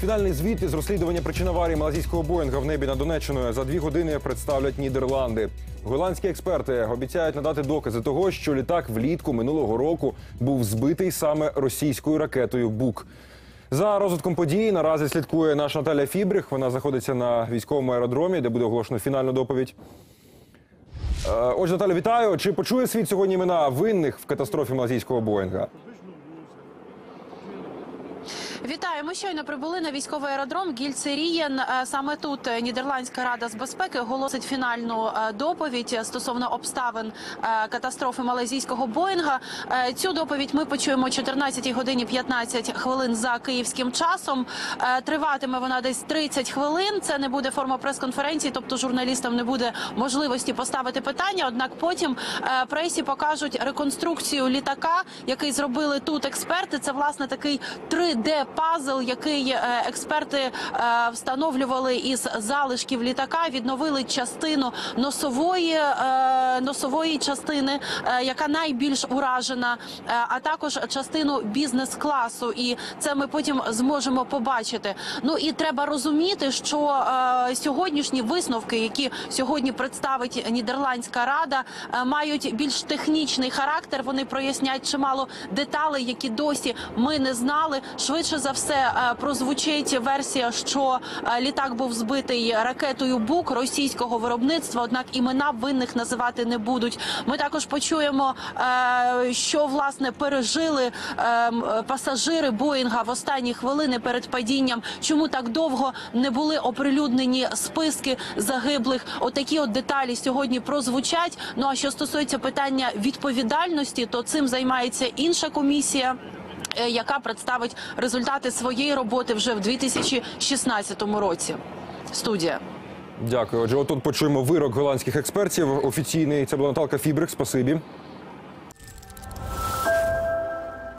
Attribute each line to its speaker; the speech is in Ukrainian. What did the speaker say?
Speaker 1: Фінальний звіт із розслідування причин аварії малазійського Боїнга в небі над Донеччиною за дві години представлять Нідерланди. Голландські експерти обіцяють надати докази того, що літак влітку минулого року був збитий саме російською ракетою Бук. За розвитком подій наразі слідкує наша Наталя Фібрих. Вона знаходиться на військовому аеродромі, де буде оголошено фінальну доповідь. Е, Отже, Наталя, вітаю. Чи почує світ сьогодні імена винних в катастрофі малазійського Боїнга?
Speaker 2: Вітаю. Ми щойно прибули на військовий аеродром Гільцерієн. Е, Саме тут е, Нідерландська рада з безпеки оголосить фінальну е, доповідь стосовно обставин катастрофи малазійського Боїнга. Цю доповідь ми почуємо о 14 годині 15 хвилин за київським часом. Триватиме вона десь 30 хвилин. Це не буде форма прес-конференції, тобто журналістам не буде можливості поставити питання. Однак потім пресі покажуть реконструкцію літака, який зробили тут експерти. Це власне такий 3D пазл, який е, експерти е, встановлювали із залишків літака, відновили частину носової е, носової частини, яка найбільш уражена, а також частину бізнес-класу. І це ми потім зможемо побачити. Ну і треба розуміти, що сьогоднішні висновки, які сьогодні представить Нідерландська рада, мають більш технічний характер. Вони прояснять чимало деталей, які досі ми не знали. Швидше за все е, прозвучить версія, що е, літак був збитий ракетою Бук російського виробництва. Однак імена винних називати не будуть. Ми також почуємо, е, що власне пережили пасажири Боїнга в останні хвилини перед падінням. Чому так довго не були оприлюднені списки загиблих? Отакі от деталі сьогодні прозвучать. Ну а що стосується питання відповідальності, то цим займається інша комісія. Е, Яка представить результати своєї роботи вже в 2016 році? Студія.
Speaker 1: Дякую. Отже, отут почуємо вирок голландських експертів. Офіційний це була Наталка Фібрих. Спасибі.